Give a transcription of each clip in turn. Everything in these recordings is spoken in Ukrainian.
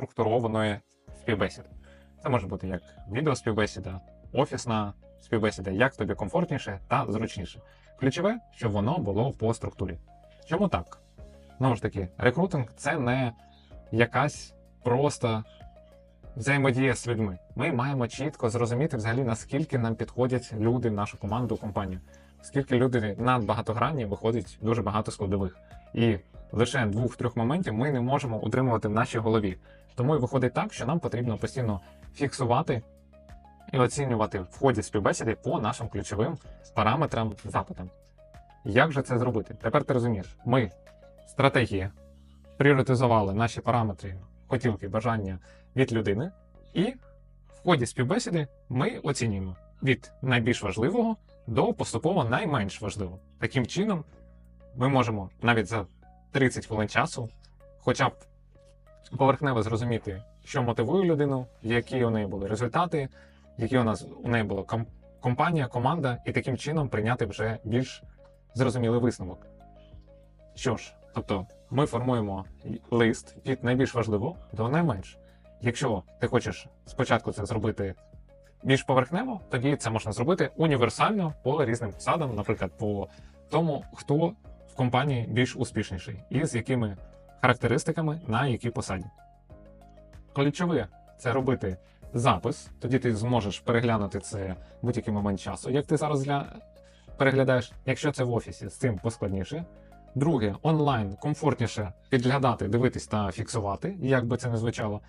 структурованої співбесіди. Це може бути як відеоспівбесіда, офісна співбесіда, як тобі комфортніше та зручніше. Ключове, щоб воно було по структурі. Чому так? Знову ж таки, рекрутинг це не якась просто взаємодія з людьми. Ми маємо чітко зрозуміти взагалі, наскільки нам підходять люди в нашу команду, компанію. Оскільки люди над багатогранні виходить дуже багато складових. І лише двох-трьох моментів ми не можемо утримувати в нашій голові. Тому і виходить так, що нам потрібно постійно фіксувати і оцінювати в ході співбесіди по нашим ключовим параметрам запитам. Як же це зробити? Тепер ти розумієш, ми стратегія пріоритизували наші параметри, хотілки, бажання від людини, і в ході співбесіди ми оцінюємо від найбільш важливого до поступово найменш важливого. Таким чином, ми можемо навіть за 30 хвилин часу, хоча б поверхнево зрозуміти, що мотивує людину, які у неї були результати, які у нас у неї була компанія, команда, і таким чином прийняти вже більш зрозумілий висновок. Що ж, тобто, ми формуємо лист від найбільш важливого до найменш. Якщо ти хочеш спочатку це зробити більш поверхнево, тоді це можна зробити універсально по різним посадам, наприклад, по тому, хто в компанії більш успішніший і з якими характеристиками на якій посаді. Ключове це робити запис, тоді ти зможеш переглянути це в будь-який момент часу, як ти зараз гля... переглядаєш. Якщо це в офісі, з цим поскладніше. Друге, онлайн комфортніше підглядати, дивитись та фіксувати, як би це не звучало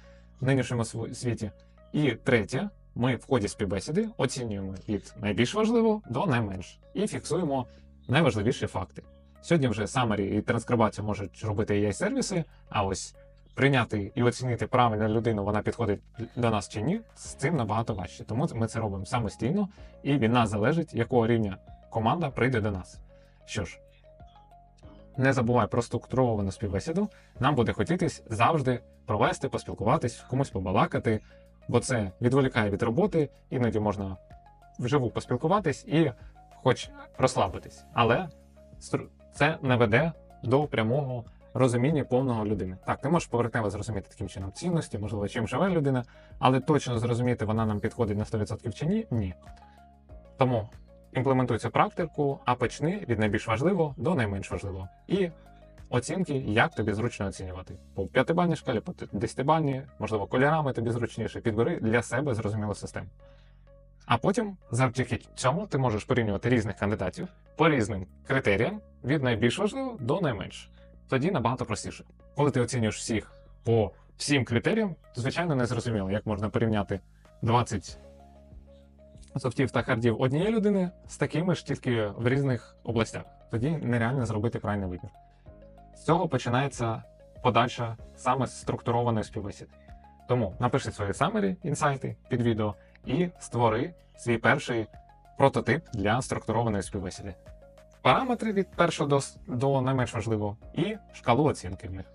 в нинішньому світі. І третє, ми в ході співбесіди оцінюємо від найбільш важливого до найменш і фіксуємо найважливіші факти. Сьогодні вже summary і транскрибацію можуть робити ai сервіси а ось прийняти і оцінити правильно людину, вона підходить до нас чи ні, з цим набагато важче. Тому ми це робимо самостійно, і від нас залежить, якого рівня команда прийде до нас. Що ж, не забувай про структуровану співбесіду. Нам буде хотітись завжди провести, поспілкуватись, комусь побалакати, бо це відволікає від роботи, іноді можна вживу поспілкуватись і хоч розслабитись. Але це не веде до прямого розуміння повного людини. Так, ти можеш поверхнево зрозуміти таким чином цінності, можливо, чим живе людина, але точно зрозуміти, вона нам підходить на 100% чи ні, ні. Тому імплементуй цю практику, а почни від найбільш важливого до найменш важливого. І оцінки, як тобі зручно оцінювати. По 5-бальній шкалі, по 10-бальній, можливо, кольорами тобі зручніше. Підбери для себе зрозумілу систему. А потім, завдяки цьому, ти можеш порівнювати різних кандидатів по різним критеріям від найбільш важливого до найменш. Тоді набагато простіше. Коли ти оцінюєш всіх по всім критеріям, то, звичайно, не зрозуміло, як можна порівняти 20 софтів та хардів однієї людини з такими ж тільки в різних областях. Тоді нереально зробити правильний вибір. З цього починається подальша саме структурованої співбесіди. Тому напиши свої самері, інсайти під відео і створи свій перший прототип для структурованої співбесіди. Параметри від першого до, до найменш важливого і шкалу оцінки в них.